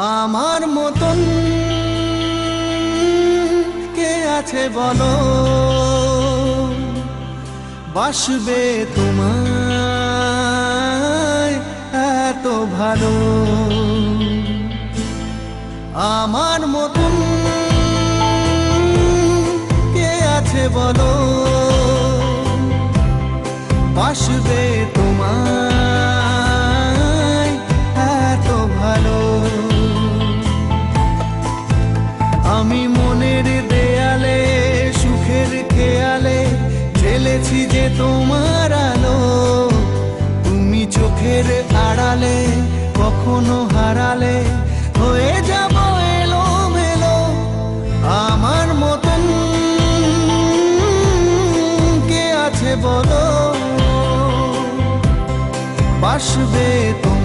আমার মতন কে আছে বলো? বাসবে তোমায় এত ভালো। আমার মতন কে আছে বলো? বাসবে তোমায় ঢেলেছি যে তোমার আলো, তুমি চোখের আড়ালে কখনো হারালে। হয়ে যাব এলো মেলো আমার মতন। কে আছে বলো? বাসবে তোমায়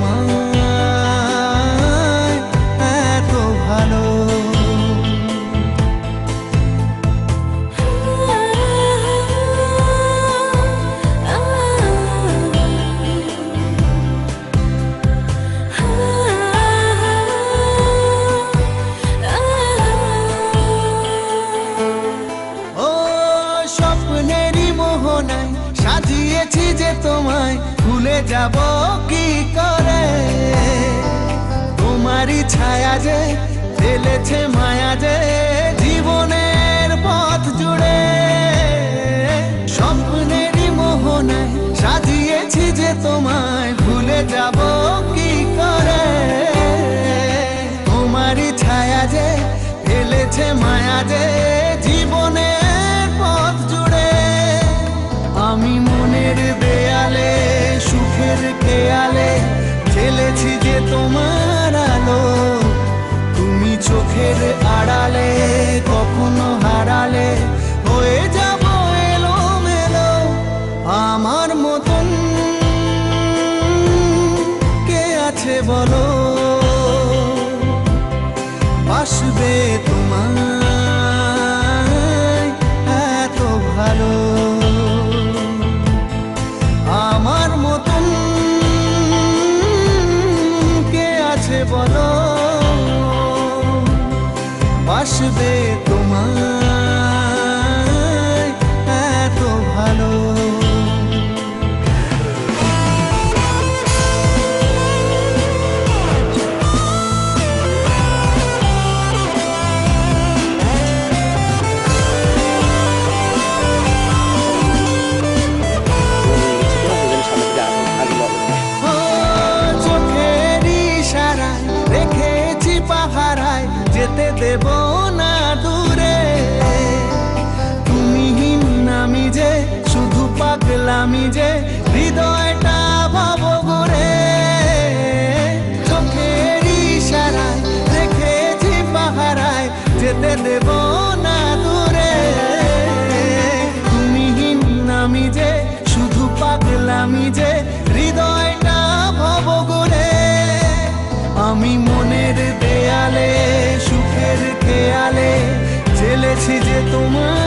যাব কি করে? তোমারই ছায়া যে ফেলেছে মায়া যে জীবনের পথ জুড়ে। স্বপ্নেরই মোহনায় সাজিয়েছি যে তোমায় ভুলে যাব কি করে? তোমারই ছায়া যে ফেলেছে মায়া যে তোমার আলো, তুমি চোখের আড়ালে, কখনো হারালে, হয়ে যাব এলো মেলো আমার মতন। কে আছে বলো? আসবে তোমায় পাগলামি যে হৃদয়টা ভাব ঘুরে, চোখের ইশারায় রেখেছি পাহারায়, যেতে দেব না দূরে। তুমি নামি যে শুধু পাগলামি যে হৃদয়টা ভব করে আমি মনের দেয়ালে, সুখের খেয়ালে জেলেছি যে তোমার